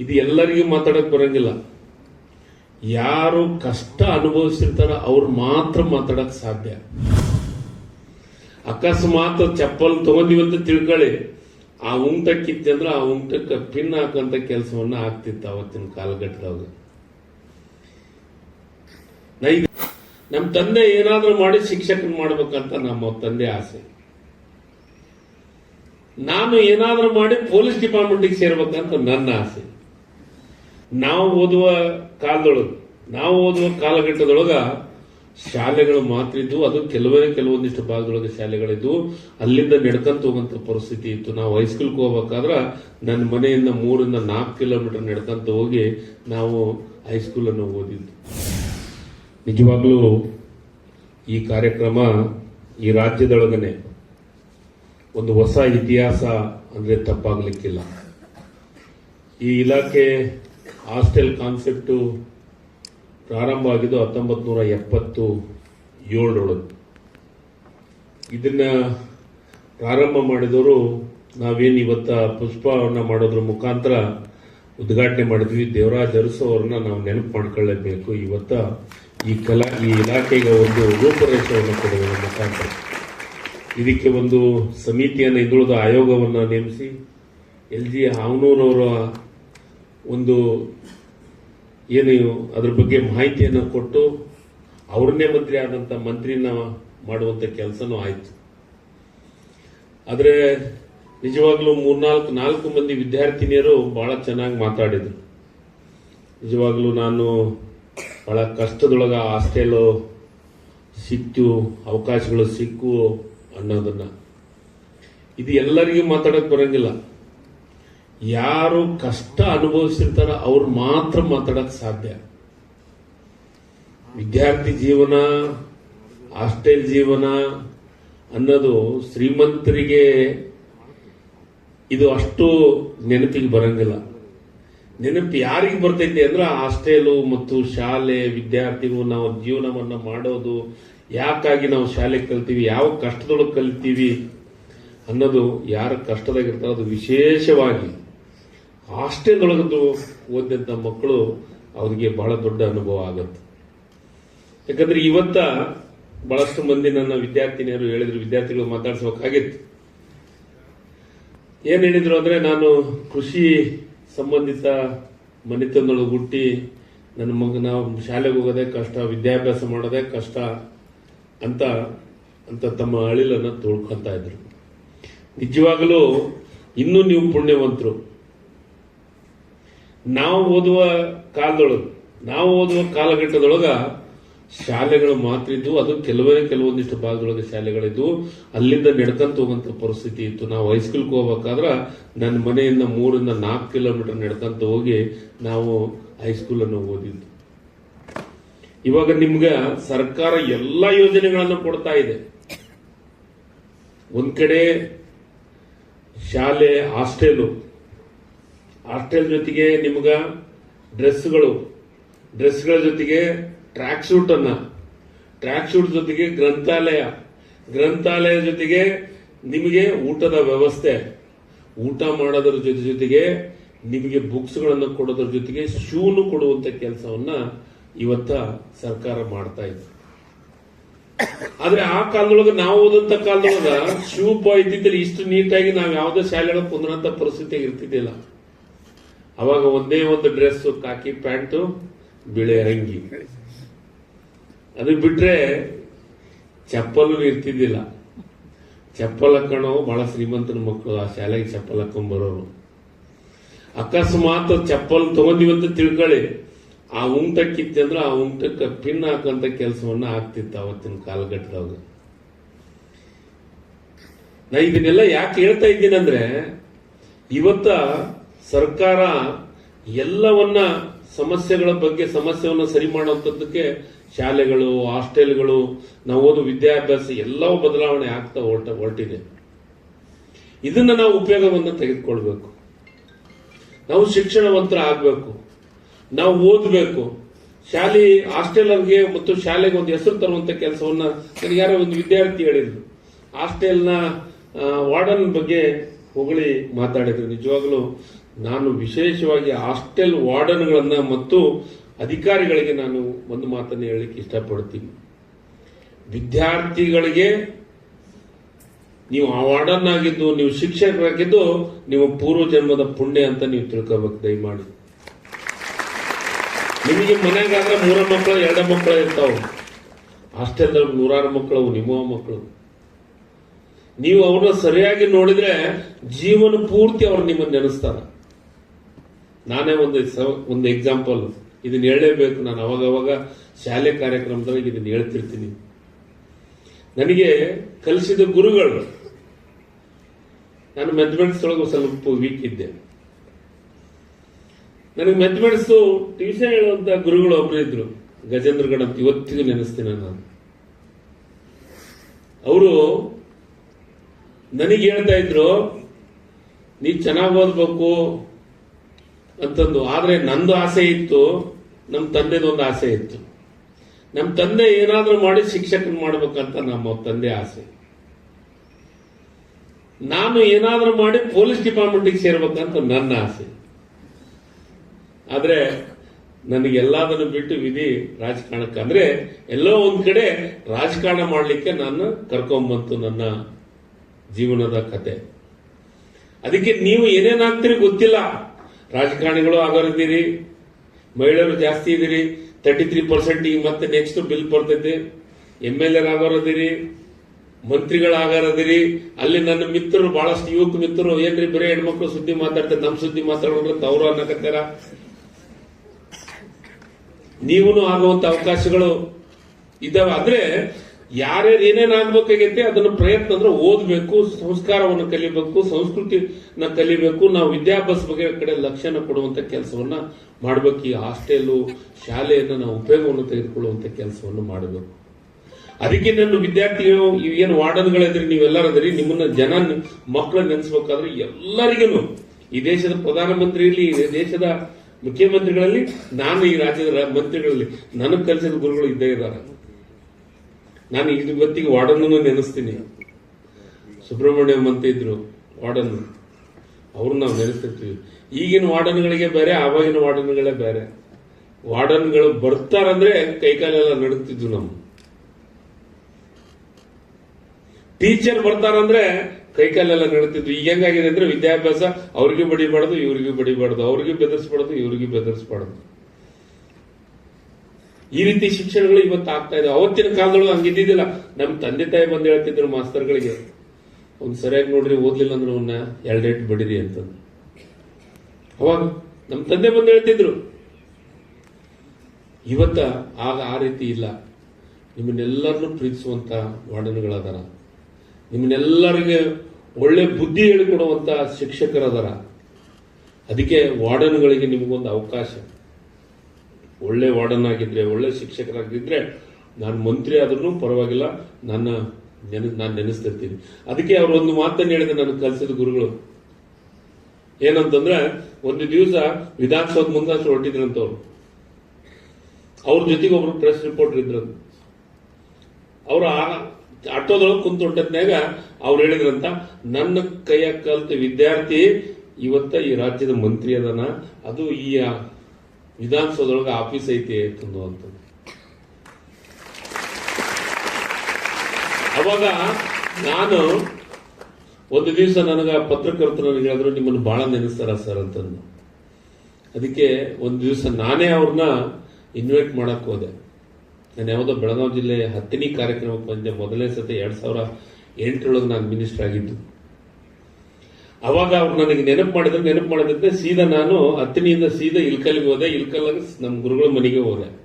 ಇದು ಎಲ್ಲರಿಗೂ ಮಾತಾಡಕ್ ಬರಂಗಿಲ್ಲ. ಯಾರು ಕಷ್ಟ ಅನುಭವಿಸಿರ್ತಾರ ಅವ್ರು ಮಾತ್ರ ಮಾತಾಡಕ್ ಸಾಧ್ಯ. ಅಕಸ್ಮಾತ್ ಚಪ್ಪಲ್ ತಗೊಂಡಿವಂತ ತಿಳ್ಕೊಳ್ಳಿ ಆ ಉಂಟಕ್ಕಿತ್ತೆ ಅಂದ್ರೆ ಆ ಉಂಟಕ್ಕೆ ಪಿನ್ ಹಾಕಂತ ಕೆಲಸವನ್ನ ಆಗ್ತಿತ್ತು ಅವತ್ತಿನ ಕಾಲಘಟ್ಟದಾಗ ನಮ್ ನಮ್ಮ ತಂದೆ ಏನಾದ್ರೂ ಮಾಡಿ ಶಿಕ್ಷಕನ್ ಮಾಡ್ಬೇಕಂತ ನಮ್ಮ ತಂದೆ ಆಸೆ. ನಾನು ಏನಾದ್ರೂ ಮಾಡಿ ಪೊಲೀಸ್ ಡಿಪಾರ್ಟ್ಮೆಂಟ್ ಸೇರ್ಬೇಕಂತ ನನ್ನ ಆಸೆ. ನಾವು ಓದುವ ಕಾಲದೊಳಗೆ, ನಾವು ಓದುವ ಕಾಲಘಟ್ಟದೊಳಗ ಶಾಲೆಗಳು ಮಾತ್ರ ಇದ್ವು ಅದು ಕೆಲವೇ ಕೆಲವೊಂದಿಷ್ಟು ಭಾಗದೊಳಗೆ ಶಾಲೆಗಳಿದ್ವು ಅಲ್ಲಿಂದ ನಡ್ಕಂತ ಹೋಗಂತ ಪರಿಸ್ಥಿತಿ ಇತ್ತು. ನಾವು ಹೈಸ್ಕೂಲ್ಗೆ ಹೋಗ್ಬೇಕಾದ್ರ ನನ್ನ ಮನೆಯಿಂದ ಮೂರಿಂದ ನಾಲ್ಕು ಕಿಲೋಮೀಟರ್ ನಡ್ಕಂತ ಹೋಗಿ ನಾವು ಹೈಸ್ಕೂಲನ್ನು ಓದಿದ್ದು. ನಿಜವಾಗ್ಲೂ ಈ ಕಾರ್ಯಕ್ರಮ ಈ ರಾಜ್ಯದೊಳಗನೆ ಒಂದು ಹೊಸ ಇತಿಹಾಸ ಅಂದ್ರೆ ತಪ್ಪಾಗ್ಲಿಕ್ಕಿಲ್ಲ. ಈ ಇಲಾಖೆ ಹಾಸ್ಟೆಲ್ ಕಾನ್ಸೆಪ್ಟು ಪ್ರಾರಂಭ ಆಗಿದ್ದು ಹತ್ತೊಂಬತ್ತು ನೂರ ಎಪ್ಪತ್ತು ಏಳರೊಳಗೆ. ಇದನ್ನ ಪ್ರಾರಂಭ ಮಾಡಿದವರು ನಾವೇನು ಇವತ್ತ ಪುಷ್ಪವನ್ನ ಮಾಡೋದ್ರ ಮುಖಾಂತರ ಉದ್ಘಾಟನೆ ಮಾಡಿದ್ವಿ. ದೇವರಾಜ್ ಅರಸು ನಾವು ನೆನಪು ಮಾಡ್ಕೊಳ್ಳೇಬೇಕು. ಇವತ್ತ ಈ ಕಲಾ, ಈ ಇಲಾಖೆಗೆ ಒಂದು ರೂಪುರೇಷವನ್ನು ಕೊಡುವುದರ ಮುಖಾಂತರ. ಇದಕ್ಕೆ ಒಂದು ಸಮಿತಿಯನ್ನು ಹಿಂದುಳಿದ ಆಯೋಗವನ್ನು ನೇಮಿಸಿ, ಎಲ್ ಜಿ ಹಾವನೂರವರ ಒಂದು ಏನು ಅದ್ರ ಬಗ್ಗೆ ಮಾಹಿತಿಯನ್ನು ಕೊಟ್ಟು ಅವ್ರನ್ನೇ ಮಂತ್ರಿ ಆದಂತ ಮಂತ್ರಿನ ಮಾಡುವಂತ ಕೆಲಸನೂ ಆಯ್ತು. ಆದರೆ ನಿಜವಾಗ್ಲೂ ಮೂರ್ನಾಲ್ಕು, ನಾಲ್ಕು ಮಂದಿ ವಿದ್ಯಾರ್ಥಿನಿಯರು ಬಹಳ ಚೆನ್ನಾಗಿ ಮಾತಾಡಿದ್ರು. ನಿಜವಾಗ್ಲೂ ನಾನು ಬಹಳ ಕಷ್ಟದೊಳಗ ಹಾಸ್ಟೆಲು ಸಿಕ್ತು, ಅವಕಾಶಗಳು ಸಿಕ್ಕು ಅನ್ನೋದನ್ನ. ಇದು ಎಲ್ಲರಿಗೂ ಮಾತಾಡಕ್ ಬರಂಗಿಲ್ಲ. ಯಾರು ಕಷ್ಟ ಅನುಭವಿಸಿರ್ತಾರ ಅವ್ರು ಮಾತ್ರ ಮಾತಾಡಕ್ ಸಾಧ್ಯ. ವಿದ್ಯಾರ್ಥಿ ಜೀವನ, ಹಾಸ್ಟೆಲ್ ಜೀವನ ಅನ್ನೋದು ಶ್ರೀಮಂತರಿಗೆ ಇದು ಅಷ್ಟು ನೆನಪಿಗೆ ಬರಂಗಿಲ್ಲ. ನೆನಪು ಯಾರಿಗೆ ಬರ್ತೈತಿ ಅಂದ್ರೆ ಹಾಸ್ಟೆಲು ಮತ್ತು ಶಾಲೆ ವಿದ್ಯಾರ್ಥಿಗಳು ನಾವು ಜೀವನವನ್ನ ಮಾಡೋದು, ಯಾಕಾಗಿ ನಾವು ಶಾಲೆ ಕಲ್ತೀವಿ, ಯಾವ ಕಷ್ಟದೊಳಗೆ ಕಲಿತೀವಿ ಅನ್ನೋದು ಯಾರ ಕಷ್ಟದಾಗಿರ್ತಾರೋ ಅದು ವಿಶೇಷವಾಗಿ ಹಾಸ್ಟೆಲ್ ಒಳಗದ್ದು ಓದಿದಂತ ಮಕ್ಕಳು ಅವರಿಗೆ ಬಹಳ ದೊಡ್ಡ ಅನುಭವ ಆಗುತ್ತೆ. ಯಾಕಂದ್ರೆ ಇವತ್ತ ಬಹಳಷ್ಟು ಮಂದಿ ನನ್ನ ವಿದ್ಯಾರ್ಥಿನಿಯರು ಹೇಳಿದ್ರು, ವಿದ್ಯಾರ್ಥಿಗಳು ಮಾತಾಡ್ಸ್ಬೇಕಾಗಿತ್ತು ಏನ್ ಹೇಳಿದ್ರು ಅಂದ್ರೆ ನಾನು ಕೃಷಿ ಸಂಬಂಧಿತ ಮನೆತನದೊಳಗೆ ಹುಟ್ಟಿ ನನ್ನ ಮಗನ ಶಾಲೆಗೆ ಹೋಗೋದೇ ಕಷ್ಟ, ವಿದ್ಯಾಭ್ಯಾಸ ಮಾಡೋದೇ ಕಷ್ಟ ಅಂತ ಅಂತ ತಮ್ಮ ಅಳಿಲನ್ನು ತೋಳ್ಕೊಂತ ಇದ್ರು. ನಿಜವಾಗಲೂ ಇನ್ನೂ ನೀವು ಪುಣ್ಯವಂತರು. ನಾವು ಓದುವ ಕಾಲದೊಳಗೆ, ನಾವು ಓದುವ ಕಾಲಘಟ್ಟದೊಳಗ ಶಾಲೆಗಳು ಮಾತ್ರ ಇದ್ವು ಅದು ಕೆಲವೇ ಕೆಲವೊಂದಿಷ್ಟು ಭಾಗದೊಳಗೆ ಶಾಲೆಗಳಿದ್ವು ಅಲ್ಲಿಂದ ನಡ್ಕೊಂತ ಹೋಗುವಂತ ಪರಿಸ್ಥಿತಿ ಇತ್ತು. ನಾವು ಹೈಸ್ಕೂಲ್ಗೆ ಹೋಗ್ಬೇಕಾದ್ರ ನನ್ನ ಮನೆಯಿಂದ ಮೂರಿಂದ ನಾಲ್ಕು ಕಿಲೋಮೀಟರ್ ನಡ್ಕೊಂತ ಹೋಗಿ ನಾವು ಹೈಸ್ಕೂಲನ್ನು ಓದಿದ್ದು. ಇವಾಗ ನಿಮ್ಗೆ ಸರ್ಕಾರ ಎಲ್ಲಾ ಯೋಜನೆಗಳನ್ನು ಕೊಡ್ತಾ ಇದೆ. ಒಂದ್ ಕಡೆ ಶಾಲೆ, ಹಾಸ್ಟೆಲು ಹಾಸ್ಟೆಲ್ ಜೊತೆಗೆ ನಿಮ್ಗ ಡ್ರೆಸ್ಗಳು ಡ್ರೆಸ್ಗಳ ಜೊತೆಗೆ ಟ್ರ್ಯಾಕ್ ಸೂಟ್ ಅನ್ನ. ಟ್ರ್ಯಾಕ್ ಸೂಟ್ ಜೊತೆಗೆ ಗ್ರಂಥಾಲಯ. ಗ್ರಂಥಾಲಯ ಜೊತೆಗೆ ನಿಮಗೆ ಊಟದ ವ್ಯವಸ್ಥೆ. ಊಟ ಮಾಡೋದ್ರ ಜೊತೆ ಜೊತೆಗೆ ನಿಮಗೆ ಬುಕ್ಸ್ಗಳನ್ನು ಕೊಡೋದ್ರ ಜೊತೆಗೆ ಶೂನು ಕೊಡುವಂತ ಕೆಲಸವನ್ನ ಇವತ್ತ ಸರ್ಕಾರ ಮಾಡ್ತಾ ಇದೆ. ಆದ್ರೆ ಆ ಕಾಲದೊಳಗೆ ನಾವು ಓದಂತ ಕಾಲದೊಳಗ ಶೂ ಇದ್ದಿದ್ದಲ್ಲಿ ಇಷ್ಟು ನೀಟಾಗಿ ನಾವು ಯಾವುದೇ ಶಾಲೆಗಳ ಕುಂದ್ರಂತ ಪರಿಸ್ಥಿತಿ ಇರ್ತಿದ್ದಿಲ್ಲ. ಅವಾಗ ಒಂದೇ ಒಂದು ಡ್ರೆಸ್ ಕಾಕಿ ಪ್ಯಾಂಟು, ಬಿಳೆ ಅಂಗಿ. ಅದು ಬಿಟ್ರೆ ಚಪ್ಪಲು ಇರ್ತಿದ್ದಿಲ್ಲ. ಚಪ್ಪಲ್ ಹಾಕೋಣವು ಬಹಳ ಶ್ರೀಮಂತನ ಮಕ್ಕಳು ಆ ಶಾಲೆಗೆ ಚಪ್ಪಲ್ ಹಾಕೊಂಡ್ ಬರೋರು ಅಕಸ್ಮಾತ್ ಚಪ್ಪಲ್ ತಗೊಂಡಿವಂತ ತಿಳ್ಕೊಳ್ಳಿ ಆ ಉಂಟಕ್ಕಿತ್ತೆ ಅಂದ್ರೆ ಆ ಉಂಟಕ್ಕೆ ಪಿನ್ ಹಾಕಂತ ಕೆಲಸವನ್ನ ಆಗ್ತಿತ್ತು ಅವತ್ತಿನ ಕಾಲಘಟ್ಟದಾಗ ನಾ ಇದನ್ನೆಲ್ಲ ಯಾಕೆ ಹೇಳ್ತಾ ಇದ್ದೀನಂದ್ರೆ ಇವತ್ತ ಸರ್ಕಾರ ಎಲ್ಲವನ್ನ ಸಮಸ್ಯೆಗಳ ಬಗ್ಗೆ ಸಮಸ್ಯೆಯನ್ನು ಸರಿ ಮಾಡುವಂತದ್ದಕ್ಕೆ ಶಾಲೆಗಳು, ಹಾಸ್ಟೆಲ್ಗಳು, ನಾವು ಓದು ವಿದ್ಯಾಭ್ಯಾಸ ಎಲ್ಲವೂ ಬದಲಾವಣೆ ಆಗ್ತಾ ಹೊರಟ, ಹೊರಟಿದೆ. ಇದನ್ನ ನಾವು ಉಪಯೋಗವನ್ನು ತೆಗೆದುಕೊಳ್ಬೇಕು. ನಾವು ಶಿಕ್ಷಣವಂತರ ಆಗಬೇಕು. ನಾವು ಓದಬೇಕು. ಶಾಲೆ, ಹಾಸ್ಟೆಲರ್ಗೆ ಮತ್ತು ಶಾಲೆಗೆ ಒಂದು ಹೆಸರು ತರುವಂತ ಕೆಲಸವನ್ನ ನನಗೆ ಯಾರೋ ಒಂದು ವಿದ್ಯಾರ್ಥಿ ಹೇಳಿದ್ರು. ಹಾಸ್ಟೆಲ್ನ ವಾರ್ಡನ್ ಬಗ್ಗೆ ಹೊಗಳಿ ಮಾತಾಡಿದ್ರು. ನಿಜವಾಗ್ಲೂ ನಾನು ವಿಶೇಷವಾಗಿ ಹಾಸ್ಟೆಲ್ ವಾರ್ಡನ್ಗಳನ್ನು ಮತ್ತು ಅಧಿಕಾರಿಗಳಿಗೆ ನಾನು ಒಂದು ಮಾತನ್ನು ಹೇಳಲಿಕ್ಕೆ ಇಷ್ಟಪಡ್ತೀನಿ ವಿದ್ಯಾರ್ಥಿಗಳಿಗೆ ನೀವು ಆ ವಾರ್ಡನ್ ಆಗಿದ್ದು, ನೀವು ಶಿಕ್ಷಕರಾಗಿದ್ದು ನಿಮ್ಮ ಪೂರ್ವ ಜನ್ಮದ ಪುಣ್ಯ ಅಂತ ನೀವು ತಿಳ್ಕೋಬೇಕು, ದಯಮಾಡಿ. ನಿಮಗೆ ಮನೆಗಾದ್ರೆ ಮೂರ ಮಕ್ಕಳು, ಎರಡ ಮಕ್ಕಳು ಇರ್ತಾವೆ. ಹಾಸ್ಟೆಲ್ದಾಗ ನೂರಾರು ಮಕ್ಕಳು, ನಿಮ್ಮ ಮಕ್ಕಳು. ನೀವು ಅವ್ರನ್ನ ಸರಿಯಾಗಿ ನೋಡಿದ್ರೆ ಜೀವನ ಪೂರ್ತಿ ಅವ್ರು ನಿಮ್ಮನ್ನು ನೆನೆಸ್ತಾರ. ನಾನೇ ಒಂದು ಒಂದು ಎಕ್ಸಾಂಪಲ್ ಇದನ್ನ ಹೇಳಲೇಬೇಕು. ನಾನು ಅವಾಗವಾಗ ಅವಾಗ ಶಾಲೆ ಕಾರ್ಯಕ್ರಮದಲ್ಲಿ ಇದನ್ನ ಹೇಳ್ತಿರ್ತೀನಿ. ನನಗೆ ಕಲಿಸಿದ ಗುರುಗಳು, ನಾನು ಮೆಥಮೆಟಿಕ್ಸ್ ಒಳಗೆ ಸ್ವಲ್ಪ ವೀಕ್ ಇದ್ದೆ. ನನಗೆ ಮೆಥಮೆಟಿಕ್ಸ್ ಟ್ಯೂಷನ್ ಹೇಳುವಂತ ಗುರುಗಳು ಒಬ್ಬರು ಇದ್ರು. ಗಜೇಂದ್ರಗಡ ಅಂತ ಇವತ್ತಿಗೂ ನೆನೆಸ್ತೀನಿ ನಾನು. ಅವರು ನನಗೆ ಹೇಳ್ತಾ ಇದ್ರು, ನೀ ಚೆನ್ನಾಗಿ ಓದ್ಬೇಕು ಅಂತಂದು. ಆದರೆ ನಂದು ಆಸೆ ಇತ್ತು ನಮ್ಮ ತಂದೆದೊಂದು ಆಸೆ ಇತ್ತು. ನಮ್ಮ ತಂದೆ ಏನಾದರೂ ಮಾಡಿ ಶಿಕ್ಷಕನ ಮಾಡ್ಬೇಕಂತ ನಮ್ಮ ತಂದೆ ಆಸೆ. ನಾನು ಏನಾದರೂ ಮಾಡಿ ಪೊಲೀಸ್ ಡಿಪಾರ್ಟ್ಮೆಂಟಿಗೆ ಸೇರ್ಬೇಕಂತ ನನ್ನ ಆಸೆ. ಆದರೆ ನನಗೆಲ್ಲದನ್ನು ಬಿಟ್ಟು ವಿಧಿ ರಾಜಕಾರಣಕ್ಕೆ ಅಂದ್ರೆ ಎಲ್ಲೋ ಒಂದು ಕಡೆ ರಾಜಕಾರಣ ಮಾಡಲಿಕ್ಕೆ ನಾನು ಕರ್ಕೊಂಬಂತು ನನ್ನ ಜೀವನದ ಕತೆ. ಅದಕ್ಕೆ ನೀವು ಏನೇನಾಗ್ತೀರಿ ಗೊತ್ತಿಲ್ಲ. ರಾಜಕಾರಣಿಗಳು ಆಗೋರಿದ್ದೀರಿ ಮಹಿಳೆಯರು ಜಾಸ್ತಿ ಇದೀರಿ ತರ್ಟಿ ತ್ರೀ ಪರ್ಸೆಂಟ್ ಈಗ ಮತ್ತೆ ನೆಕ್ಸ್ಟ್ ಬಿಲ್ ಬರ್ತೈತಿ. ಎಂ ಎಲ್ ಎರ್ ಆಗೋರದಿರಿ, ಮಂತ್ರಿಗಳಾಗಾರದಿರಿ, ಅಲ್ಲಿ ನನ್ನ ಮಿತ್ರರು, ಬಹಳಷ್ಟು ಯುವಕ ಮಿತ್ರರು, ಏನ್ರಿ ಬರೀ ಹೆಣ್ಮಕ್ಳು ಸುದ್ದಿ ಮಾತಾಡ್ತಾರೆ ನಮ್ಮ ಸುದ್ದಿ ಮಾತಾಡೋದ್ರೆ ಅವ್ರು ಅನ್ನಕತ್ತಾರ? ನೀವು ಆಗುವಂತ ಅವಕಾಶಗಳು ಇದಾವೆ. ಅಂದ್ರೆ ಯಾರ್ಯಾರು ಏನೇನು ಆಗ್ಬೇಕಾಗೈತೆ ಅದನ್ನು ಪ್ರಯತ್ನ ಅಂದ್ರೆ ಓದಬೇಕು, ಸಂಸ್ಕಾರವನ್ನು ಕಲಿಬೇಕು, ಸಂಸ್ಕೃತಿನ ಕಲಿಬೇಕು, ನಾವು ವಿದ್ಯಾಭ್ಯಾಸ ಬಗ್ಗೆ ಕಡೆ ಲಕ್ಷ್ಯನ ಕೊಡುವಂತ ಕೆಲಸವನ್ನ ಮಾಡಬೇಕು. ಈ ಹಾಸ್ಟೆಲ್ ಶಾಲೆಯನ್ನು ನಾವು ಉಪಯೋಗವನ್ನು ತೆಗೆದುಕೊಳ್ಳುವಂತ ಕೆಲಸವನ್ನು ಮಾಡಬೇಕು. ಅದಕ್ಕೆ ನನ್ನ ವಿದ್ಯಾರ್ಥಿಗಳು ಏನು ವಾರ್ಡನ್ಗಳಿದ್ರಿ ನೀವೆಲ್ಲರದ್ರಿ ನಿಮ್ಮನ್ನ ಜನ ಮಕ್ಕಳು ನೆನೆಸ್ಬೇಕಾದ್ರೆ ಎಲ್ಲರಿಗೂ ಈ ದೇಶದ ಪ್ರಧಾನಮಂತ್ರಿ ಇರಲಿ ಈ ದೇಶದ ಮುಖ್ಯಮಂತ್ರಿಗಳಲ್ಲಿ, ನಾನು ಈ ರಾಜ್ಯದ ಮಂತ್ರಿಗಳಲ್ಲಿ ನನಗೆ ಕಲಿಸಿದ ಗುರುಗಳು ಇದ್ದೇ ಇದ್ದಾರೆ. ನಾನು ಇದು ಇವತ್ತಿಗೆ ವಾರ್ಡನ್ನು ನೆನೆಸ್ತೀನಿ. ಸುಬ್ರಹ್ಮಣ್ಯಂ ಅಂತ ಇದ್ರು, ವಾರ್ಡನ್. ಅವ್ರನ್ನ ನಾವು ನೆನೆಸ್ತಿರ್ತೀವಿ. ಈಗಿನ ವಾರ್ಡನ್ಗಳಿಗೆ ಬೇರೆ, ಆವಾಗಿನ ವಾರ್ಡನ್ಗಳೇ ಬೇರೆ. ವಾರ್ಡನ್ಗಳು ಬರ್ತಾರಂದ್ರೆ ಕೈಕಾಲೆಲ್ಲ ನಡುತ್ತಿದ್ವು ನಾವು ಟೀಚರ್ ಬರ್ತಾರಂದ್ರೆ ಕೈಕಾಲೆಲ್ಲ ನಡುತ್ತಿದ್ವು ಈಗ ಹೆಂಗಾಗಿದೆ ಅಂದ್ರೆ ವಿದ್ಯಾಭ್ಯಾಸ ಅವ್ರಿಗೆ ಬಡಿಬಾರ್ದು, ಇವ್ರಿಗೂ ಬಡಿಬಾರ್ದು. ಅವ್ರಿಗೆ ಬೆದರ್ಸ್ಬಾರ್ದು, ಇವ್ರಿಗೂ ಬೆದರಿಸಬಾರ್ದು. ಈ ರೀತಿ ಶಿಕ್ಷಣಗಳು ಇವತ್ತು ಆಗ್ತಾ ಇದೆ. ಅವತ್ತಿನ ಕಾಲದೊಳಗೆ ಹಂಗಿದ್ದಿದ್ದಿಲ್ಲ ನಮ್ಮ ತಂದೆ ತಾಯಿ ಬಂದು ಹೇಳ್ತಿದ್ರು ಮಾಸ್ತರ್ಗಳಿಗೆ ಒಂದು ಸರಿಯಾಗಿ ನೋಡ್ರಿ, ಓದ್ಲಿಲ್ಲ ಅಂದ್ರೆ ಅವನ್ನ ಎರಡೆಟ್ ಬಡಿರಿ ಅಂತಂದು. ಅವಾಗ ನಮ್ಮ ತಂದೆ ಬಂದು ಹೇಳ್ತಿದ್ರು, ಇವತ್ತ ಆಗ ಆ ರೀತಿ ಇಲ್ಲ. ನಿಮ್ಮನ್ನೆಲ್ಲರನ್ನು ಪ್ರೀತಿಸುವಂತ ವಾರ್ಡನ್ಗಳದಾರ. ನಿಮ್ಮನ್ನೆಲ್ಲರಿಗೆ ಒಳ್ಳೆ ಬುದ್ಧಿ ಹೇಳಿಕೊಡುವಂತ ಶಿಕ್ಷಕರದಾರ. ಅದಕ್ಕೆ ವಾರ್ಡನ್ಗಳಿಗೆ ನಿಮಗೊಂದು ಅವಕಾಶ. ಒಳ್ಳೆ ವಾರ್ಡನ್ ಆಗಿದ್ರೆ ಒಳ್ಳೆ ಶಿಕ್ಷಕರಾಗಿದ್ರೆ ನಾನು ಮಂತ್ರಿ ಆದ್ರೂ ಪರವಾಗಿಲ್ಲ, ನನ್ನ ನೆನ, ನಾನು ನೆನೆಸ್ತಿರ್ತೀನಿ. ಅದಕ್ಕೆ ಅವರು ಒಂದು ಮಾತನ್ನು ಹೇಳಿದ್ರೆ ನನಗೆ ಕಲಿಸಿದ ಗುರುಗಳು. ಏನಂತಂದ್ರೆ, ಒಂದು ದಿವಸ ವಿಧಾನಸೌಧ ಮುಂದಾಸು ಹೊರಟಿದ್ರಂತವ್ರು. ಅವ್ರ ಜೊತೆಗೆ ಒಬ್ರು ಪ್ರೆಸ್ ರಿಪೋರ್ಟರ್ ಅವರ ಆ ಆಟೋದೊಳಗೆ ಕುಂತು ಹೊಂಟದ್ನಾಗ ಅವ್ರು ಹೇಳಿದ್ರಂತ, ನನ್ನ ಕೈಯ ಕಲಿತ ವಿದ್ಯಾರ್ಥಿ ಇವತ್ತ ಈ ರಾಜ್ಯದ ಮಂತ್ರಿ ಅದನ. ಅದು ಈ ವಿಧಾನಸೌಧದೊಳಗೆ ಆಫೀಸ್ ಐತಿ ಅಂತಂದು ಅಂತ ಅವಾಗ ನಾನು ಒಂದು ದಿವಸ ನನಗೆ ಪತ್ರಕರ್ತರು ನನಗೆ ಹೇಳಿದ್ರು, ನಿಮ್ಮನ್ನು ಬಹಳ ನೆನೆಸ್ತಾರ ಸರ್ ಅಂತಂದು. ಅದಕ್ಕೆ ಒಂದು ದಿವಸ ನಾನೇ ಅವ್ರನ್ನ ಇನ್ವೈಟ್ ಮಾಡಕ್ ಹೋದೆ. ನಾನು ಯಾವುದೋ ಬೆಳಗಾವಿ ಜಿಲ್ಲೆ ಹತ್ತನೇ ಕಾರ್ಯಕ್ರಮಕ್ಕೆ ಬಂದೆ. ಮೊದಲನೇ ಸತಿ ಎರಡು ಸಾವಿರ ಎಂಟರೊಳಗೆ ನಾನು ಮಿನಿಸ್ಟರ್ ಆಗಿದ್ದು. ಅವಾಗ ಅವ್ರು ನನಗೆ ನೆನಪು ಮಾಡಿದ್ರೆ ನೆನಪು ಮಾಡಿದ್ರೆ ಸೀದಾ ನಾನು ಹತ್ತನಿಯಿಂದ ಸೀದಾ ಇಲ್ಕಲ್ಗೆ ಹೋದೆ. ಇಲ್ಕಲ್ಲಾಗ ನಮ್ಮ ಗುರುಗಳ ಮನೆಗೆ ಹೋದೆ.